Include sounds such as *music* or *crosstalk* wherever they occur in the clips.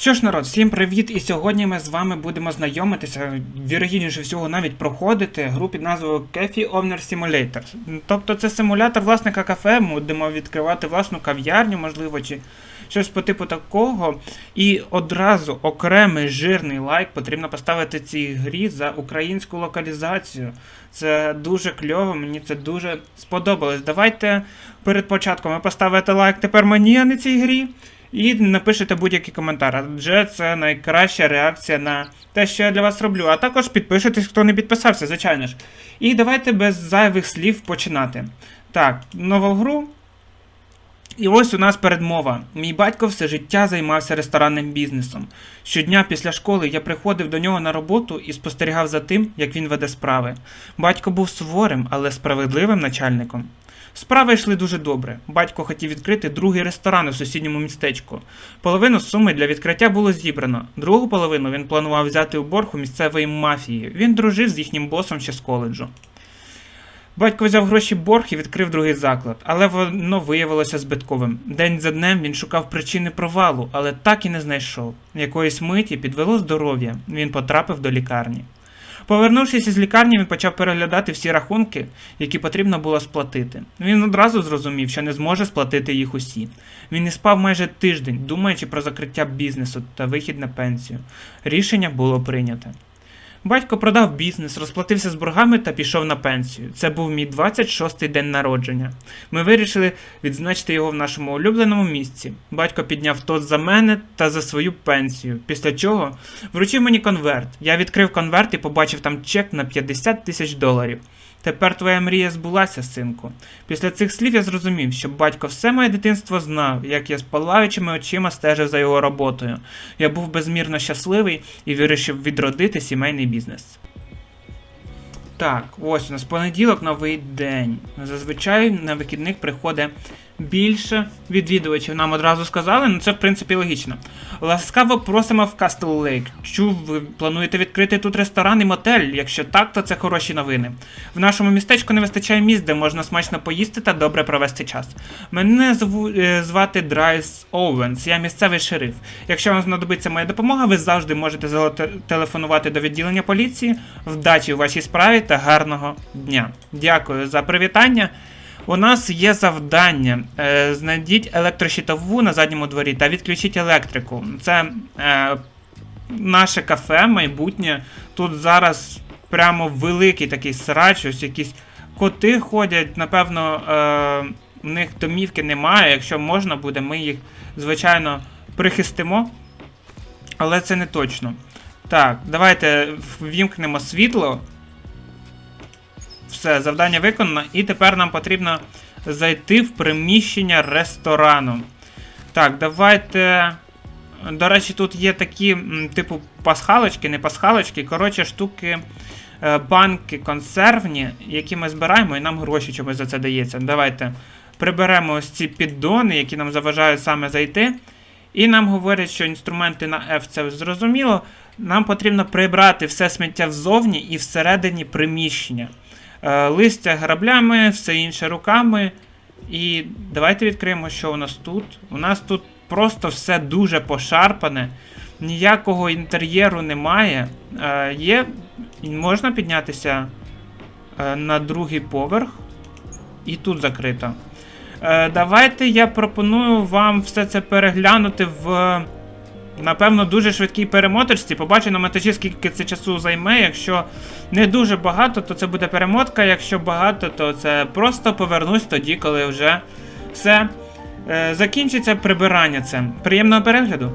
Що ж, народ, всім привіт! І сьогодні ми з вами будемо знайомитися, вірогідніше всього навіть проходити гру під назвою Cafe Owner Simulator. Тобто це симулятор власника кафе, ми будемо відкривати власну кав'ярню, можливо, чи щось по типу такого. І одразу окремий жирний лайк потрібно поставити цій грі за українську локалізацію. Це дуже кльово, мені це дуже сподобалось. Давайте перед початком ви поставите лайк тепер мені, а не цій грі. І напишете будь-який коментар, адже це найкраща реакція на те, що я для вас роблю. А також підпишитесь, хто не підписався, звичайно ж. І давайте без зайвих слів починати. Так, нову гру. І ось у нас передмова. Мій батько все життя займався ресторанним бізнесом. Щодня після школи я приходив до нього на роботу і спостерігав за тим, як він веде справи. Батько був суворим, але справедливим начальником. Справи йшли дуже добре. Батько хотів відкрити другий ресторан у сусідньому містечку. Половину суми для відкриття було зібрано. Другу половину він планував взяти у борг у місцевої мафії. Він дружив з їхнім босом ще з коледжу. Батько взяв гроші борг і відкрив другий заклад, але воно виявилося збитковим. День за днем він шукав причини провалу, але так і не знайшов. Якоїсь миті підвело здоров'я. Він потрапив до лікарні. Повернувшись із лікарні, він почав переглядати всі рахунки, які потрібно було сплатити. Він одразу зрозумів, що не зможе сплатити їх усі. Він не спав майже тиждень, думаючи про закриття бізнесу та вихід на пенсію. Рішення було прийнято. Батько продав бізнес, розплатився з боргами та пішов на пенсію. Це був мій 26-й день народження. Ми вирішили відзначити його в нашому улюбленому місці. Батько підняв тот за мене та за свою пенсію, після чого вручив мені конверт. Я відкрив конверт і побачив там чек на 50 тисяч доларів. Тепер твоя мрія збулася, синку. Після цих слів я зрозумів, що батько все моє дитинство знав, як я з палаючими очима стежив за його роботою. Я був безмірно щасливий і вирішив відродити сімейний бізнес. Так, ось у нас понеділок новий день. Зазвичай на вихідних приходить більше відвідувачів. Нам одразу сказали, ну це в принципі логічно. Ласкаво просимо в Castle Lake. Чув, ви плануєте відкрити тут ресторан і мотель? Якщо так, то це хороші новини. В нашому містечку не вистачає місць, де можна смачно поїсти та добре провести час. Мене зву, е, звати Драйс Оуенс, я місцевий шериф. Якщо вам знадобиться моя допомога, ви завжди можете зателефонувати до відділення поліції. Вдачі у вашій справі та гарного дня. Дякую за привітання. У нас є завдання. Е, знайдіть електрощитову на задньому дворі та відключіть електрику. Це е, наше кафе, майбутнє. Тут зараз прямо великий такий срач, ось якісь коти ходять. Напевно, е, в них домівки немає. Якщо можна буде, ми їх, звичайно, прихистимо. Але це не точно. Так, давайте ввімкнемо світло. Все, завдання виконано. І тепер нам потрібно зайти в приміщення ресторану. Так, давайте. До речі, тут є такі, типу, пасхалочки, не пасхалочки, коротше, штуки, е, банки консервні, які ми збираємо, і нам гроші чомусь за це дається. Давайте приберемо ось ці піддони, які нам заважають саме зайти. І нам говорять, що інструменти на F це зрозуміло. Нам потрібно прибрати все сміття взовні і всередині приміщення. Е, листя граблями, все інше руками. І давайте відкриємо, що у нас тут. У нас тут просто все дуже пошарпане, ніякого інтер'єру немає. Е, Є, Можна піднятися е, на другий поверх. І тут закрито. Е, Давайте я пропоную вам все це переглянути в. Напевно, дуже швидкій перемоточці. Побачу на монтажі, скільки це часу займе. Якщо не дуже багато, то це буде перемотка. Якщо багато, то це просто повернусь тоді, коли вже все е, закінчиться прибирання. Це. Приємного перегляду!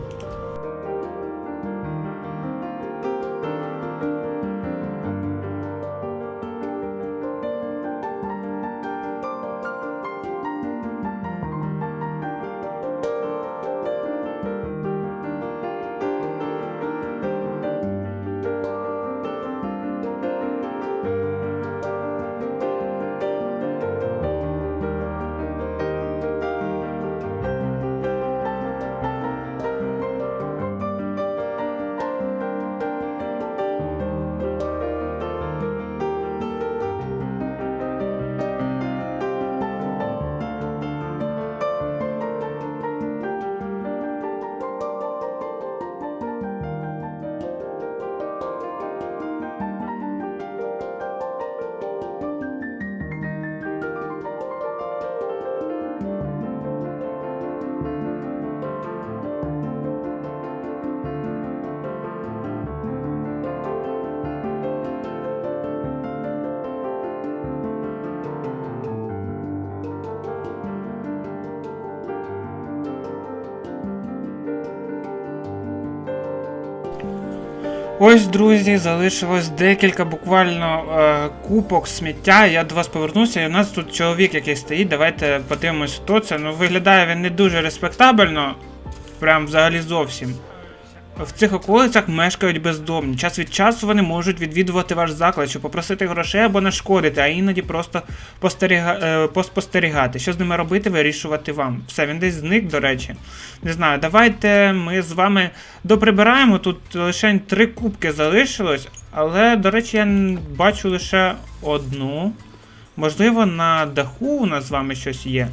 Ось, друзі, залишилось декілька буквально е, купок сміття. Я до вас повернуся, і у нас тут чоловік, який стоїть. Давайте подивимось, хто це. Ну, виглядає він не дуже респектабельно, прям взагалі зовсім. В цих околицях мешкають бездомні. Час від часу вони можуть відвідувати ваш заклад, щоб попросити грошей або нашкодити, а іноді просто постеріга... е, поспостерігати. Що з ними робити, вирішувати вам. Все, він десь зник, до речі. Не знаю, давайте ми з вами доприбираємо. Тут лише три кубки залишилось, але, до речі, я бачу лише одну. Можливо, на даху у нас з вами щось є.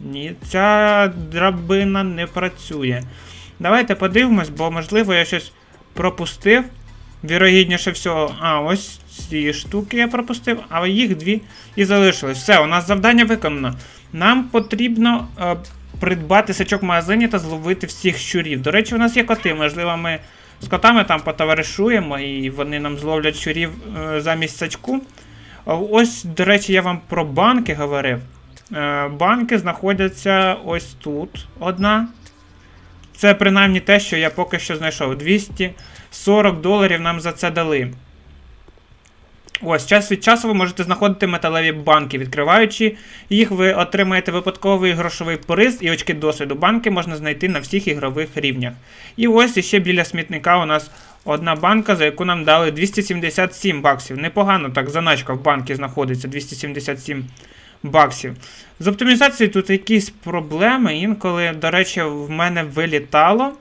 Ні, ця драбина не працює. Давайте подивимось, бо можливо я щось пропустив. Вірогідніше всього. А, ось ці штуки я пропустив, а їх дві і залишилось. Все, у нас завдання виконано. Нам потрібно е, придбати сачок в магазині та зловити всіх щурів. До речі, у нас є коти. Можливо, ми з котами там потоваришуємо і вони нам зловлять щурів е, замість сачку. Ось, до речі, я вам про банки говорив. Е, банки знаходяться ось тут. Одна. Це принаймні те, що я поки що знайшов. 240 доларів нам за це дали. Ось, час від часу ви можете знаходити металеві банки. Відкриваючи їх, ви отримаєте випадковий грошовий приз і очки досвіду. Банки можна знайти на всіх ігрових рівнях. І ось іще біля смітника у нас одна банка, за яку нам дали 277 баксів. Непогано так, заначка в банки знаходиться 277 баксів. З оптимізацією тут якісь проблеми. Інколи, до речі, в мене вилітало.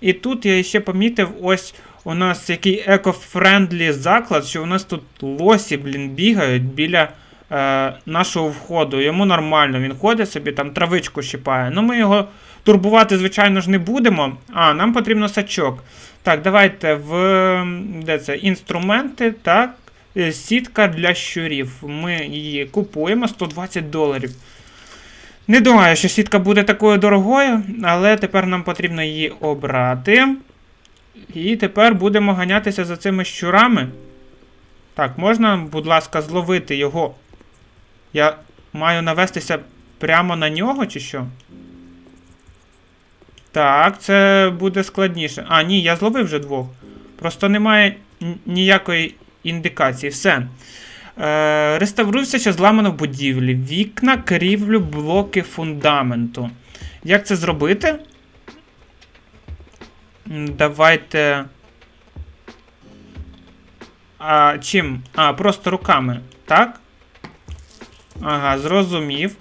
І тут я ще помітив, ось у нас який еко-френдлі заклад, що у нас тут лосі, блін, бігають біля е, нашого входу. Йому нормально, він ходить собі, там травичку щипає. Ну, ми його турбувати, звичайно ж, не будемо. А, нам потрібно сачок. Так, давайте в де це? Інструменти, так. Е, Сітка для щурів. Ми її купуємо 120 доларів. Не думаю, що сітка буде такою дорогою, але тепер нам потрібно її обрати. І тепер будемо ганятися за цими щурами. Так, можна, будь ласка, зловити його. Я маю навестися прямо на нього, чи що? Так, це буде складніше. А, ні, я зловив вже двох. Просто немає ніякої індикації. Все. Е, реставруйся, що зламано в будівлі. Вікна, крівлю, блоки фундаменту. Як це зробити? Давайте. А, чим? А, просто руками. Так? Ага, зрозумів.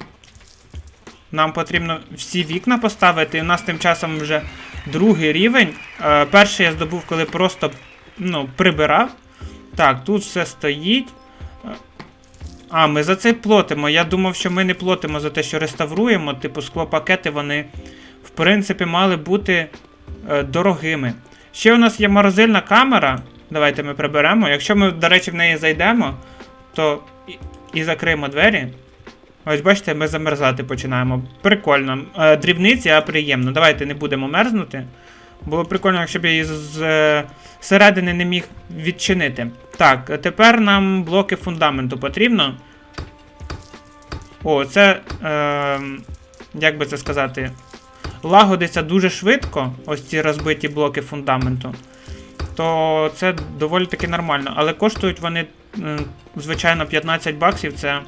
Нам потрібно всі вікна поставити. І у нас тим часом вже другий рівень. Е, перший я здобув, коли просто ну, прибирав. Так, тут все стоїть. А, ми за це платимо. Я думав, що ми не платимо за те, що реставруємо. Типу, склопакети вони, в принципі, мали бути е, дорогими. Ще у нас є морозильна камера. Давайте ми приберемо. Якщо ми, до речі, в неї зайдемо, то і, і закриємо двері. Ось бачите, ми замерзати починаємо. Прикольно. Е, дрібниці, а приємно. Давайте не будемо мерзнути. Було прикольно, якщо б я її з е, середини не міг відчинити. Так, тепер нам блоки фундаменту потрібно. О, це. Е, як би це сказати? Лагодиться дуже швидко, ось ці розбиті блоки фундаменту. То це доволі таки нормально. Але коштують вони, звичайно, 15 баксів. Це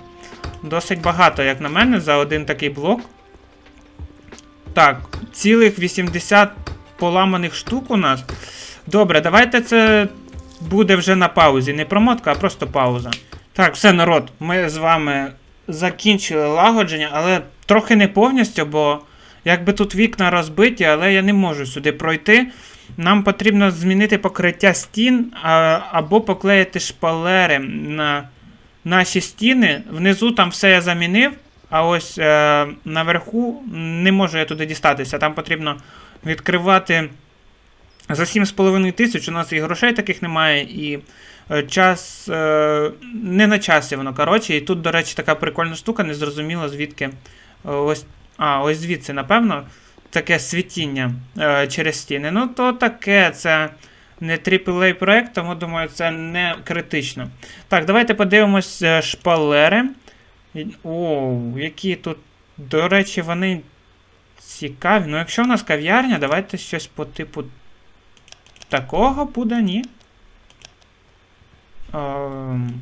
досить багато, як на мене, за один такий блок. Так, цілих 80 поламаних штук у нас. Добре, давайте це буде вже на паузі. Не промотка, а просто пауза. Так, все, народ, ми з вами закінчили лагодження, але трохи не повністю, бо якби тут вікна розбиті, але я не можу сюди пройти. Нам потрібно змінити покриття стін а, або поклеїти шпалери на наші стіни. Внизу там все я замінив, а ось е, наверху не можу я туди дістатися. Там потрібно відкривати за 7,5 тисяч. У нас і грошей таких немає, і е, час е, не на часі воно. Коротше, і тут, до речі, така прикольна штука, не зрозуміло звідки. е, Ось, а, ось звідси, напевно, таке світіння через стіни. Ну, то таке, це не AAA проект, тому думаю, це не критично. Так, давайте подивимось шпалери. О, які тут, до речі, вони цікаві. Ну, якщо у нас кав'ярня, давайте щось по типу такого буде, ні. Ем,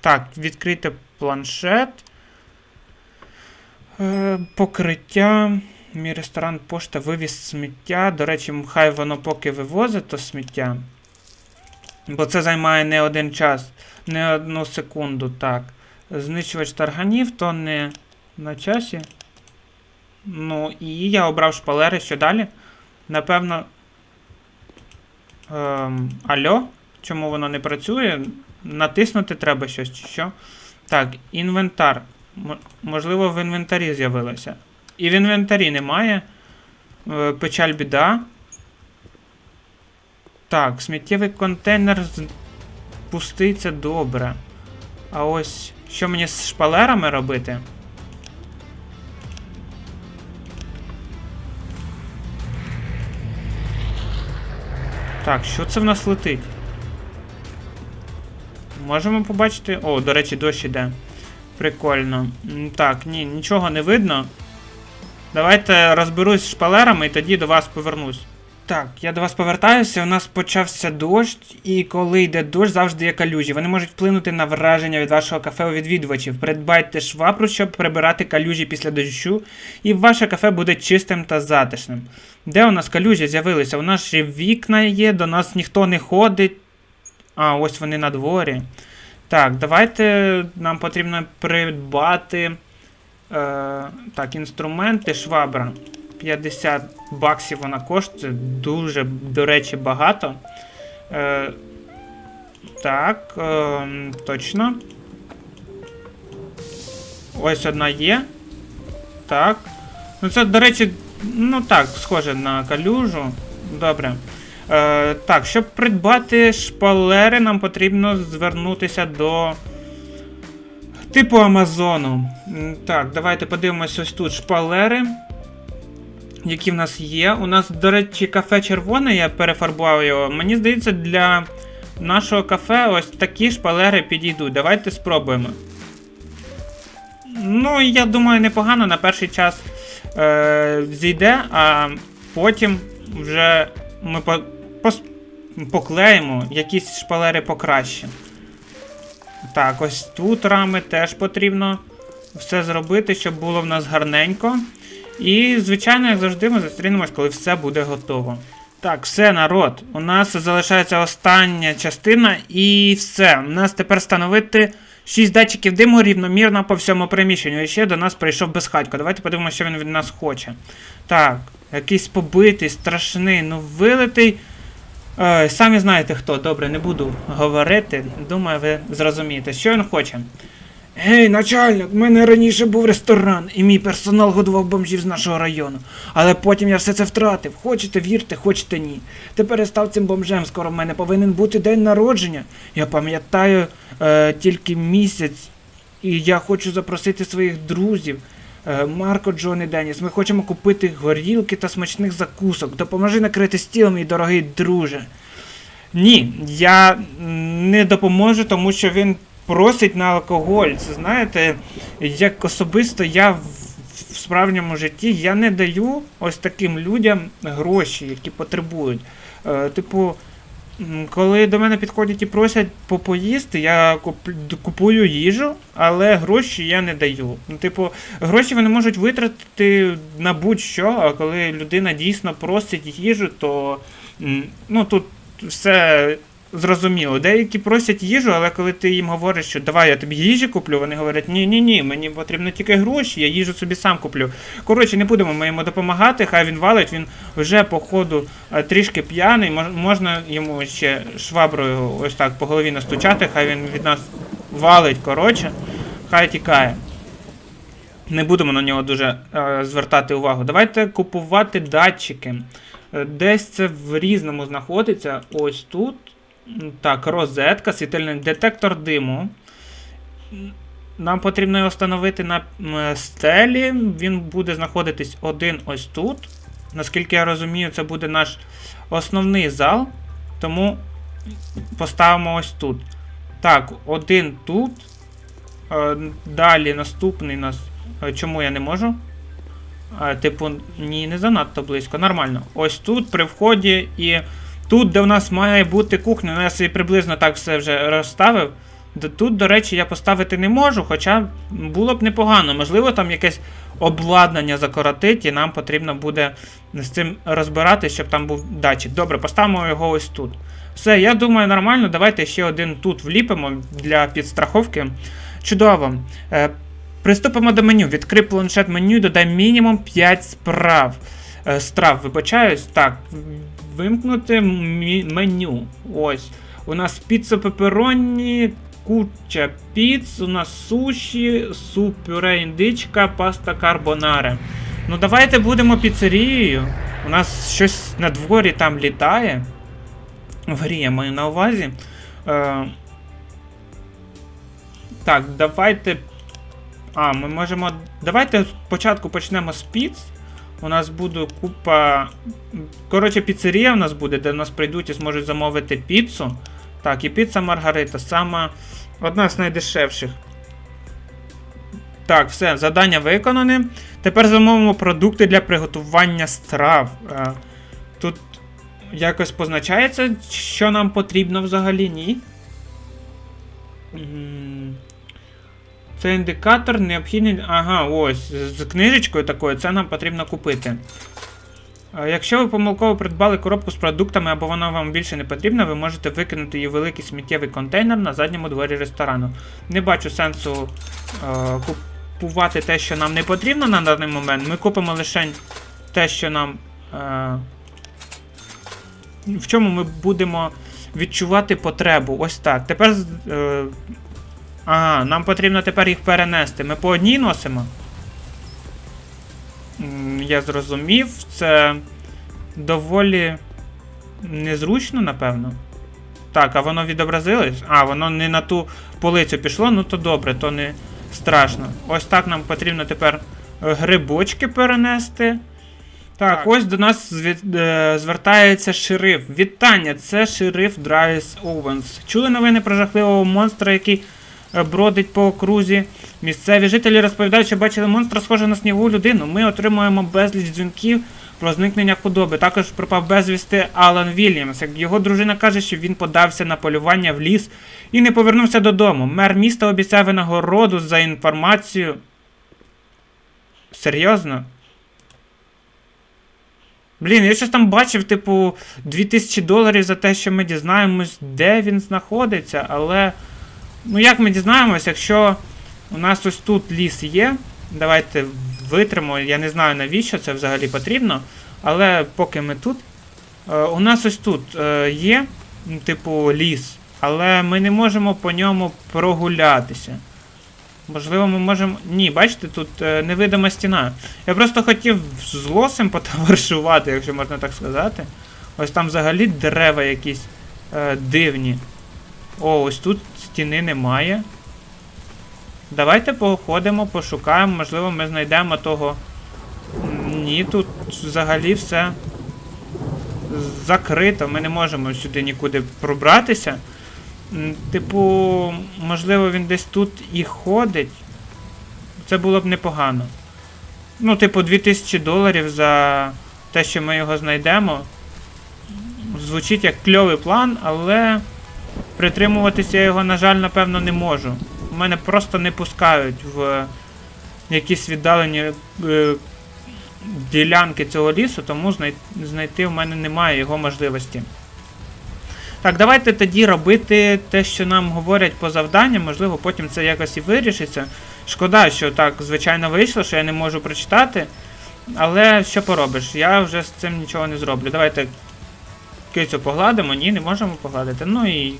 так, відкрити планшет. Е, покриття. Мій ресторан пошта вивіз сміття. До речі, хай воно поки вивозить то сміття. Бо це займає не один час, не одну секунду. Так. Знищувач тарганів, то не на часі. Ну, і я обрав шпалери, що далі? Напевно. Ем, Альо? Чому воно не працює? Натиснути треба щось чи що. Так, інвентар. Можливо, в інвентарі з'явилося. І в інвентарі немає. Е, Печаль біда. Так, сміттєвий контейнер це добре. А ось що мені з шпалерами робити? Так, що це в нас летить? Можемо побачити. О, до речі, дощ іде. Прикольно. Так, ні, нічого не видно. Давайте розберусь з шпалерами і тоді до вас повернусь. Так, я до вас повертаюся. У нас почався дощ, і коли йде дощ, завжди є калюжі. Вони можуть вплинути на враження від вашого кафе у відвідувачів. Придбайте швабру, щоб прибирати калюжі після дощу, і ваше кафе буде чистим та затишним. Де у нас калюжі з'явилися? У нас ще вікна є, до нас ніхто не ходить. А, ось вони на дворі. Так, давайте нам потрібно придбати. Е, так, інструменти, швабра. 50 баксів вона коштує. Дуже, до речі, багато. Е, так, е, точно. Ось одна є. Так. Ну це, до речі, ну так, схоже на калюжу. Добре. Е, так, щоб придбати шпалери, нам потрібно звернутися до типу Амазону. Так, давайте подивимось ось тут шпалери. Які в нас є. У нас, до речі, кафе червоне, я перефарбував його. Мені здається, для нашого кафе ось такі шпалери підійдуть. Давайте спробуємо. Ну, я думаю, непогано на перший час е, зійде, а потім вже ми по, пос- поклеїмо якісь шпалери покраще. Так, ось тут рами теж потрібно все зробити, щоб було в нас гарненько. І, звичайно, як завжди, ми зустрінемось, коли все буде готово. Так, все, народ. У нас залишається остання частина, і все. У нас тепер встановити 6 датчиків диму рівномірно по всьому приміщенню. І ще до нас прийшов безхатько. Давайте подивимося, що він від нас хоче. Так, якийсь побитий, страшний, ну вилитий. Е, самі знаєте хто, добре, не буду говорити. Думаю, ви зрозумієте, що він хоче. Гей, начальник, в мене раніше був ресторан, і мій персонал годував бомжів з нашого району. Але потім я все це втратив. Хочете вірте, хочете ні. Тепер я став цим бомжем, скоро в мене повинен бути день народження. Я пам'ятаю е, тільки місяць, і я хочу запросити своїх друзів. Е, Марко, Джон і Деніс, ми хочемо купити горілки та смачних закусок. Допоможи накрити стіл, мій дорогий друже. Ні, я не допоможу, тому що він просить на алкоголь. Це знаєте, як особисто я в, в справжньому житті я не даю ось таким людям гроші, які потребують. Е, типу, коли до мене підходять і просять попоїсти, я купую їжу, але гроші я не даю. Ну, типу, гроші вони можуть витратити на будь-що, а коли людина дійсно просить їжу, то ну тут все зрозуміло. Деякі просять їжу, але коли ти їм говориш, що давай я тобі їжі куплю, вони говорять, ні, ні, ні, мені потрібно тільки гроші, я їжу собі сам куплю. Коротше, не будемо ми йому допомагати, хай він валить, він вже по ходу е, трішки п'яний, можна йому ще шваброю ось так по голові настучати, хай він від нас валить, коротше, хай тікає. Не будемо на нього дуже е, звертати увагу. Давайте купувати датчики. Е, Десь це в різному знаходиться. Ось тут. Так, розетка, світильний детектор диму. Нам потрібно його встановити на стелі. Він буде знаходитись один ось тут. Наскільки я розумію, це буде наш основний зал. Тому поставимо ось тут. Так, один тут. Е, Далі наступний нас. Е, Чому я не можу? Е, Типу, ні, не занадто близько. Нормально. Ось тут при вході і Тут, де у нас має бути кухня, ну, я собі приблизно так все вже розставив. Тут, до речі, я поставити не можу, хоча було б непогано. Можливо, там якесь обладнання закоротить, і нам потрібно буде з цим розбиратися, щоб там був датчик. Добре, поставимо його ось тут. Все, я думаю, нормально. Давайте ще один тут вліпимо для підстраховки. Чудово. Е, приступимо до меню. Відкрий планшет меню додай мінімум 5 справ. Е, страв, вибачаюсь. Так, вимкнути меню. Ось. У нас піца пеперонні, куча піц, у нас суші, суп, пюре індичка, паста карбонаре. Ну давайте будемо піцерією. У нас щось на дворі там літає. В грі я маю на увазі. Е, так, давайте. А, ми можемо. Давайте спочатку почнемо з піц. У нас буде купа. Коротше, піцерія у нас буде, де нас прийдуть і зможуть замовити піцу. Так, і піца Маргарита, сама одна з найдешевших. Так, все, завдання виконане. Тепер замовимо продукти для приготування страв. Е, Тут якось позначається, що нам потрібно взагалі, ні? Це індикатор необхідний. Ага, ось. З книжечкою такою, це нам потрібно купити. Якщо ви помилково придбали коробку з продуктами або вона вам більше не потрібна, ви можете викинути її в великий сміттєвий контейнер на задньому дворі ресторану. Не бачу сенсу е, купувати те, що нам не потрібно на даний момент. Ми купимо лише те, що нам. Е, в чому ми будемо відчувати потребу. Ось так. Тепер. Е, ага, нам потрібно тепер їх перенести. Ми по одній носимо. Я зрозумів, це доволі незручно, напевно. Так, а воно відобразилось? А, воно не на ту полицю пішло, ну то добре, то не страшно. Ось так нам потрібно тепер е, грибочки перенести. Так, Так. ось до нас е, звертається шериф. Вітання, це шериф Драйс Оуенс. Чули новини про жахливого монстра, який бродить по окрузі. Місцеві жителі розповідають, що бачили монстра, схожого на снігову людину. Ми отримуємо безліч дзвінків про зникнення худоби. Також пропав безвісти Алан Вільямс. Його дружина каже, що він подався на полювання в ліс і не повернувся додому. Мер міста обіцяв винагороду за інформацію. Серйозно? Блін, я щось там бачив, типу, 2000 доларів за те, що ми дізнаємось, де він знаходиться, але. Ну як ми дізнаємось, якщо у нас ось тут ліс є. Давайте витримо, я не знаю навіщо це взагалі потрібно. Але поки ми тут. е, у нас ось тут е, є, типу, ліс, але ми не можемо по ньому прогулятися. Можливо, ми можемо. Ні, бачите, тут е, невидима стіна. Я просто хотів з лосем *laughs* потоваришувати, якщо можна так сказати. Ось там взагалі дерева якісь дивні. О, ось тут стіни немає. Давайте походимо, пошукаємо, можливо, ми знайдемо того. Ні, тут взагалі все закрито, ми не можемо сюди нікуди пробратися. Типу, можливо, він десь тут і ходить. Це було б непогано. Ну, типу, 2000 доларів за те, що ми його знайдемо. Звучить як кльовий план, але притримуватися я його, на жаль, напевно, не можу. Мене просто не пускають в якісь віддалені е, ділянки цього лісу, тому знай- знайти в мене немає його можливості. Так, давайте тоді робити те, що нам говорять по завданням, можливо, потім це якось і вирішиться. Шкода, що так, звичайно, вийшло, що я не можу прочитати. Але що поробиш? Я вже з цим нічого не зроблю. Давайте кицю погладимо, ні, не можемо погладити. Ну і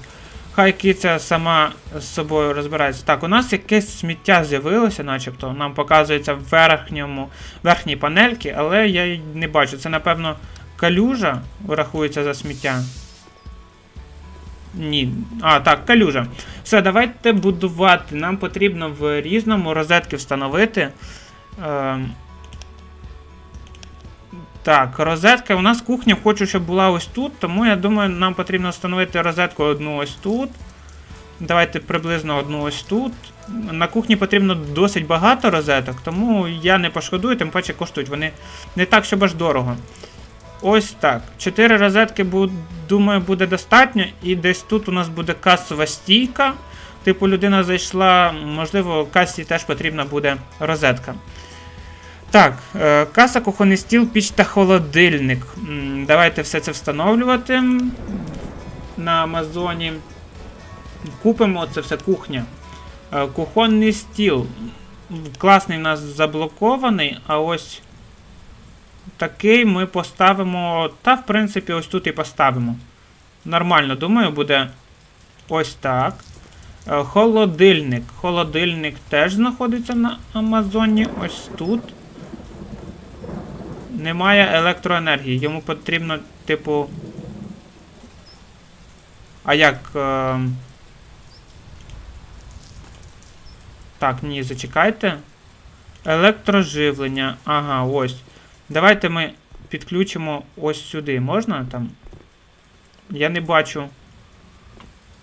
хай киця сама з собою розбирається. Так, у нас якесь сміття з'явилося, начебто. Нам показується в верхньому, верхній панельці, але я й не бачу. Це, напевно, калюжа рахується за сміття. Ні. А, так, калюжа. Все, давайте будувати. Нам потрібно в різному розетки встановити. Ем... Так, розетка. У нас кухня хочу, щоб була ось тут, тому я думаю, нам потрібно встановити розетку одну ось тут. Давайте приблизно одну ось тут. На кухні потрібно досить багато розеток, тому я не пошкодую, тим паче коштують вони не так, щоб аж дорого. ось так. Чотири розетки, думаю, буде достатньо. І десь тут у нас буде касова стійка. Типу, людина зайшла, можливо, касі теж потрібна буде розетка. Так, е, каса, кухонний стіл, піч та холодильник. Давайте все це встановлювати на Амазоні. Купимо це все кухня. Е, Кухонний стіл. Класний в нас заблокований, а ось такий ми поставимо. Та, в принципі, ось тут і поставимо. Нормально, думаю, буде ось так. Е, Холодильник. Холодильник теж знаходиться на Амазоні. Ось тут. Немає електроенергії. Йому потрібно, типу. А як. Е... Так, ні, зачекайте. Електроживлення. Ага, ось. Давайте ми підключимо ось сюди. Можна там? Я не бачу.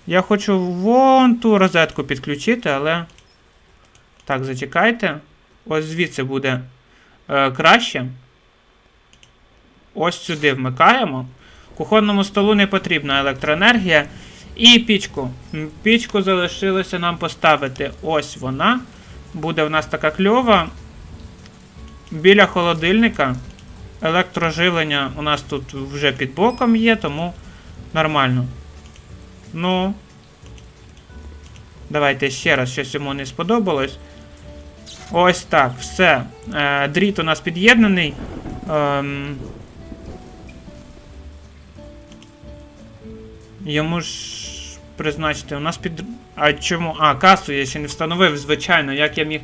Я хочу вон ту розетку підключити, але. Так, зачекайте. Ось звідси буде е, краще. Ось сюди вмикаємо. Кухонному столу не потрібна електроенергія. І пічку. Пічку залишилося нам поставити. Ось вона. Буде в нас така кльова. Біля холодильника. Електроживлення у нас тут вже під боком є, тому нормально. Ну. Давайте ще раз, щось йому не сподобалось. Ось так, все. Е, дріт у нас під'єднаний. Йому ж призначити. У нас під. А чому? А, касу я ще не встановив, звичайно, як я міг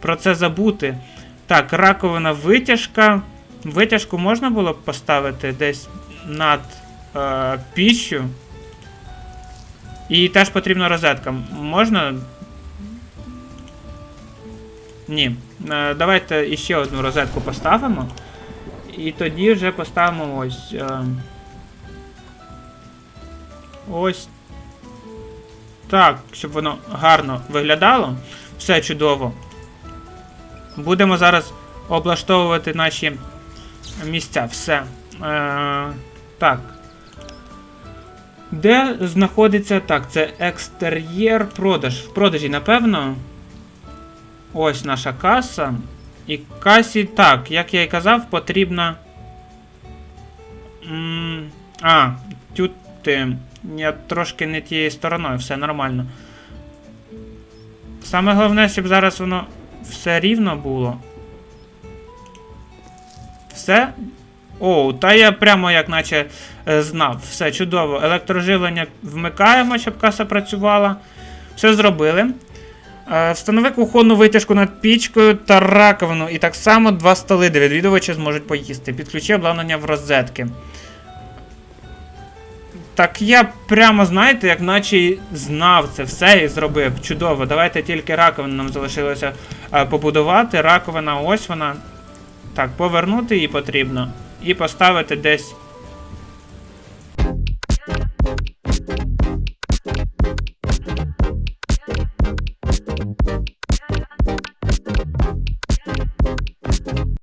про це забути. Так, раковина витяжка. Витяжку можна було б поставити десь над е, піччю. І теж потрібна розетка. Можна. Ні. Е, давайте іще одну розетку поставимо. І тоді вже поставимо ось. Е, ось. Так, щоб воно гарно виглядало. Все чудово. Будемо зараз облаштовувати наші місця. Все. Е, так. Де знаходиться. Так, це екстер'єр продаж. В продажі, напевно. Ось наша каса. І касі, так, як я і казав, потрібна. М, А, тут е, я трошки не тією стороною, все нормально. Саме головне, щоб зараз воно все рівно було. Все? О, та я прямо як наче е, знав. Все чудово. Електроживлення вмикаємо, щоб каса працювала. Все зробили. Е, Встанови кухонну витяжку над пічкою та раковину. І так само два столи, де відвідувачі зможуть поїсти. Підключи обладнання в розетки. Так я прямо, знаєте, як наче знав це все і зробив. Чудово. Давайте тільки раковину нам залишилося е, побудувати. Раковина, ось вона. Так, повернути її потрібно. І поставити десь